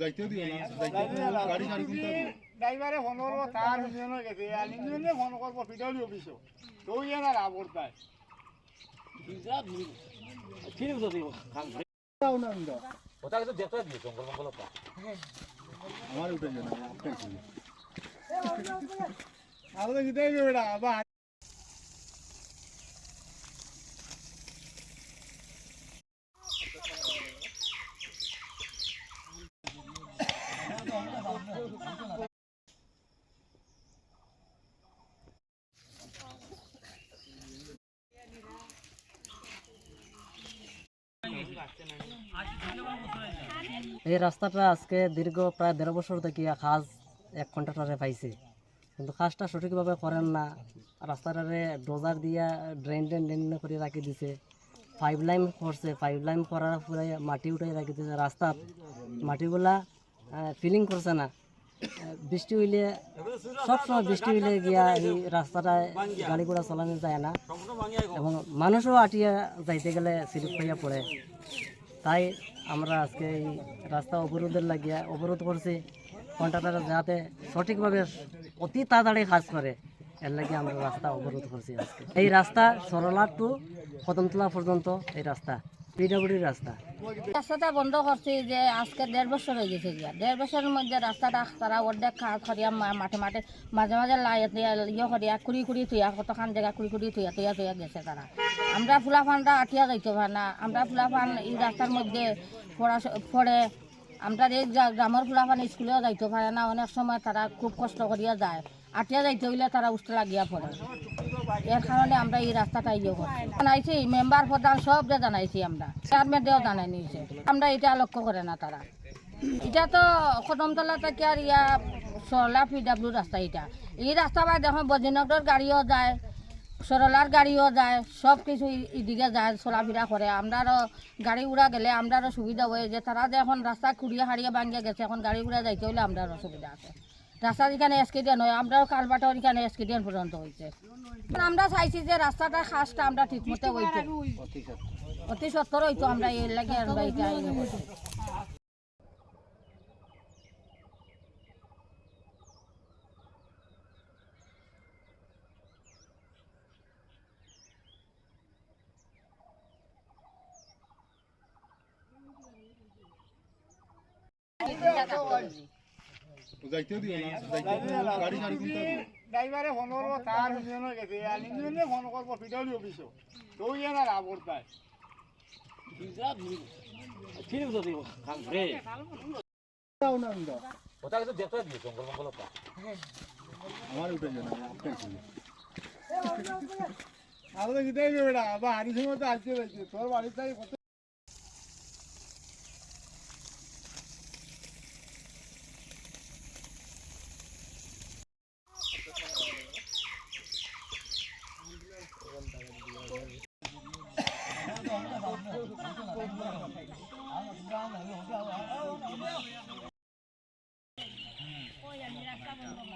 যাইতেও ড্রাইভারে ফোন করব তার ইঞ্জিন হয়ে গেছে আর ইঞ্জিনে ফোন করব পিডব্লিউ অফিসও তো ইয়ে না রাবর তাই আমার উঠে যাবে না আমাদের কিতাই বেড়া বা এই রাস্তাটা আজকে দীর্ঘ প্রায় দেড় বছর থেকে কাজ এক কন্ট্রাক্টরে পাইছে। কিন্তু কাজটা সঠিকভাবে করেন না। রাস্তাটারে ডোজার দিয়া ড্রেন ড্রেন ড্রেন করে রাখি দিছে। পাইপ লাইন করছে। পাইপ লাইন করার পরে মাটি উঠাই রাখি দিছে রাস্তার। মাটিগুলা ফিলিং করছে না। বৃষ্টি হইলে সবসময় বৃষ্টি হইলে গিয়া এই রাস্তাটায় গাড়ি ঘোড়া চালানো যায় না। এবং মানুষও আটিয়া যাইতে গেলে স্লিপ হইয়া পড়ে। তাই আমরা আজকে এই রাস্তা অবরোধের লাগিয়া অবরোধ করছি। কন্ট্রাক্টর যাতে সঠিকভাবে অতি তাড়াতাড়ি কাজ করে, এর লাগে আমরা রাস্তা অবরোধ করছি আজকে। এই রাস্তা সরলার টু কদমতলা পর্যন্ত এই রাস্তা। পিডাব্লিউডির রাস্তা। রাস্তাটা বন্ধ করছি যে আজকে দেড় বছর হয়ে গেছে গিয়া। দেড় বছরের মধ্যে রাস্তাটা তারা অর্ধেক করিয়া মা- মাঠে মাঠে মাঝে মাঝে লাই ইয়ে করিয়া, কুড়ি কুড়ি থুয়া কতখান জায়গা কুড়ি কুড়ি থুয়া থুয়া থুয়া গেছে তারা। আমরা ফুলাফানটা আটিয়া যাইতে পারে না। আমরা ফুলাফান এই রাস্তার মধ্যে পড়া পড়ে। আমরা এই গ্রা- গ্রামের ফুলাফান স্কুলেও যাইতে পারে না। অনেক সময় তারা খুব কষ্ট করিয়া যায়। আটিয়া যাইতে হইলে তারা উষ্ঠ লাগিয়া পড়ে। এর কারণে আমরা এই রাস্তাটা ইয়ে করি জানাইছি, মেম্বার, প্রধান সব জানাইছি আমরা চেয়ারম্যানদেরও জানাই নিয়েছে আমরা এটা লক্ষ্য করে না তারা। এটা তো কদমতলা থেকে আর ইয়া, সরলা পিডাব্লিউ রাস্তা এটা। এই রাস্তা বাই দেখো, বজিনগর গাড়িও যায়, সরলার গাড়িও যায়, সব কিছু এদিকে যায়, চলাফেরা করে। আমরারও গাড়ি উড়া গেলে আমরারও সুবিধা হয় যে তারা যে এখন রাস্তা খুঁড়িয়ে হারিয়ে ভাঙিয়ে গেছে, এখন গাড়ি উড়া যাইতে হলে আমরারও সুবিধা আছে। রাস্তা যেখানে এসকেডিয়ান হয়, আমরাও কালবাটাও এখানে এসকেডিয়ান পর্যন্ত হয়েছে। আমরা চাইছি যে রাস্তাটার খাসটা আমরা ঠিক মতো অতি সত্তর হইতো আমরা এর লাগে আমরা ইয়ে করছি। যাইতেও দিও না দিও গাড়ি গাড়ি কিনতে ড্রাইভারে ফোন করব তার ইঞ্জিন হয়ে গেছে। আর ইঞ্জিনে ফোন করব পিডব্লিউ অফিসও তো ইয়ে না রাবর তাই আমার উঠে যাবে না আমাদের কিতাই বেড়া বা হারি সময় তো আসতে তোর বাড়ির তাই কত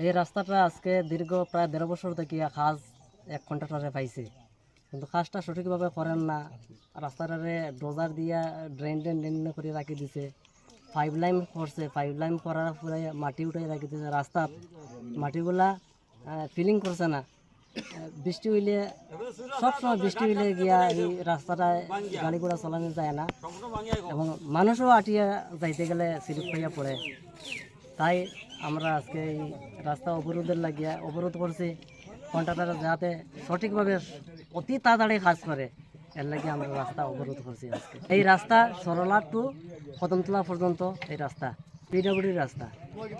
এই রাস্তাটা আজকে দীর্ঘ প্রায় দেড় বছর থেকে কাজ এক কন্ট্রাক্টরে পাইছে। কিন্তু কাজটা সঠিকভাবে করেন না। রাস্তাটারে ডোজার দিয়া ড্রেন ড্রেন ড্রেন করে রাখি দিছে। পাইপ লাইন করছে। পাইপ লাইন করার পরে মাটি উঠাই রাখি দিছে রাস্তার। মাটিগুলা ফিলিং করছে না। বৃষ্টি হইলে সবসময় বৃষ্টি হইলে গিয়া এই রাস্তাটায় গাড়ি ঘোড়া চালানো যায় না। এবং মানুষও আটিয়া যাইতে গেলে স্লিপ হইয়া পড়ে। তাই আমরা আজকে এই রাস্তা অবরোধের লাগিয়া অবরোধ করছি। কন্ট্রাক্টর যাতে সঠিকভাবে অতি তাড়াতাড়ি কাজ করে, এর লাগে আমরা রাস্তা অবরোধ করছি আজকে। এই রাস্তা সরলা টু কদমতলা পর্যন্ত এই রাস্তা। পিডব্লিউডির রাস্তা।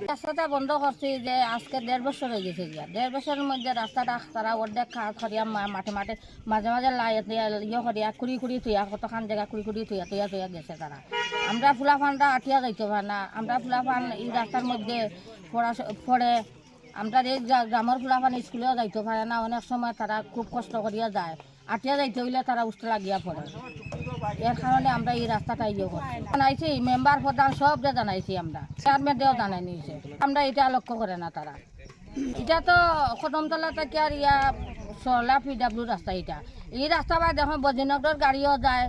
রাস্তাটা বন্ধ করছি যে আজকে দেড় বছর হয়ে গেছে গিয়া। দেড় বছরের মধ্যে রাস্তাটা তারা অর্ধেক মা- মাঠে মাঠে মাঝে মাঝে লাই ইয়ে করিয়া কুড়ি কুড়ি থুয়া কতখান জায়গা কুড়ি কুড়ি থুয়া থুয়া থুয়া গেছে তারা। আমরা ফুলাফানটা আটিয়া যাইতে পারে না। আমরা ফুলাফান এই রাস্তার মধ্যে পড়া পড়ে। আমরা এই গ্রা- গ্রামের ফুলাফান স্কুলেও যাইতে পারে না। অনেক সময় তারা খুব কষ্ট করিয়া যায়। আটিয়া যাইতে হইলে তারা উষ্ঠ লাগিয়া পড়ে। এর কারণে আমরা এই রাস্তাটা ইয়ে করছি। জানাইছি, মেম্বার প্রধান সব জানাইছি আমরা চেয়ারম্যানদেরও জানাই নিয়েছে। আমরা এটা লক্ষ্য করে না তারা। এটা তো কদমতলা থেকে আর ইয়া, সরলা পিডাব্লিউ রাস্তা এটা। এই রাস্তা বাই দেখো, বজিনগর গাড়িও যায়,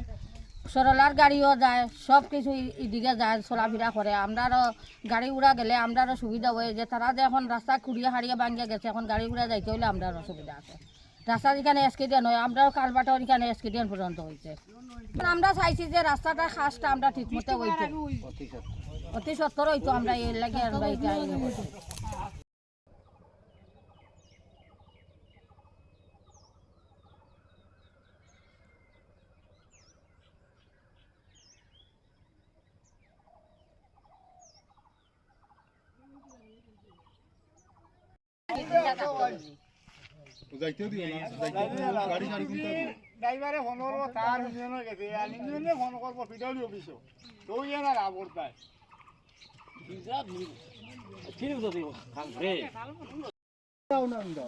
সরলার গাড়িও যায় সব কিছু এদিকে যায়, চলাফেরা করে। আমরারও গাড়ি উড়া গেলে আমরারও সুবিধা হয়ে যে তারা যে এখন রাস্তা খুঁড়িয়ে হারিয়ে ভাঙিয়ে গেছে, এখন গাড়ি উড়া যাইতে হলে আমরারও সুবিধা আছে। রাস্তা যেখানে এসকিডিয়ান হয় আমরাও কালবাটাও এখানে এসকিডিয়ান পর্যন্ত হয়েছে আমরা চাইছি যে রাস্তাটা খাসটা আমরা ঠিক মতো হইতো অতি সত্তর হইতো আমরা এর লাগে করছি। তো যাইতেও দিও না যাইতেও গাড়ি সারি কিনতে হবে ড্রাইভারে ফোন করব তার ইঞ্জিনও গেছে আর ইঞ্জিনে ফোন করব পিডব্লিউ অফিসও। তো ইয়ে না রাবর তাই ঠিক আছে। ঠিক দাও।